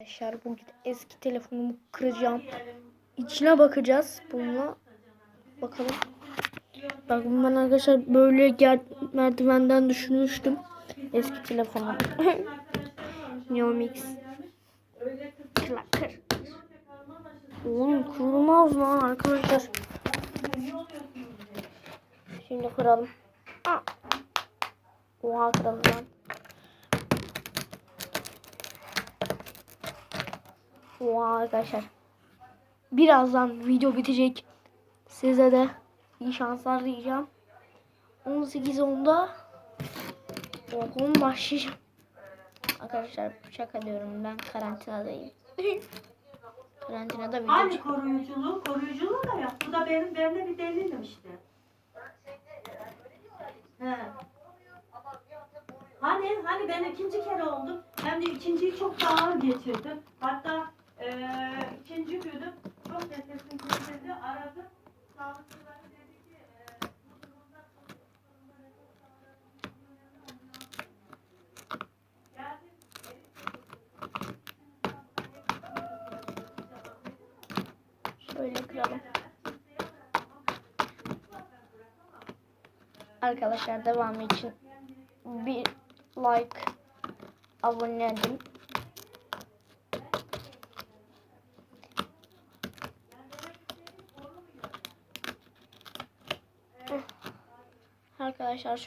Arkadaşlar bugün eski telefonumu kıracağım. İçine bakacağız bununla. Bakalım. Bakın ben arkadaşlar böyle gel merdivenden düşürmüştüm. Eski telefonum. Neomix. Kır, kır. Oğlum kırılmaz lan arkadaşlar. Şimdi kıralım. Aa. Oha kırıldı lan. Oha arkadaşlar. Birazdan video bitecek. Size de iyi şanslar diyeceğim. 18.10'da okul başlayacağım. Arkadaşlar şaka diyorum ben karantinadayım. Karantinada Hani çek- koruyuculuğu? Koruyuculuğu da yap. Bu da benim benimle bir delilim işte. He. Hani hani ben ikinci kere oldum. Hem de ikinciyi çok daha ağır geçirdim. Hatta ikinci günüm çok nefesim kesildi. Aradım. Sağlıkçıları dedi ki eee bu durumda. Geldim. Şöyle kıralım. Arkadaşlar devamı için bir like abone edin. Arkadaşlar şu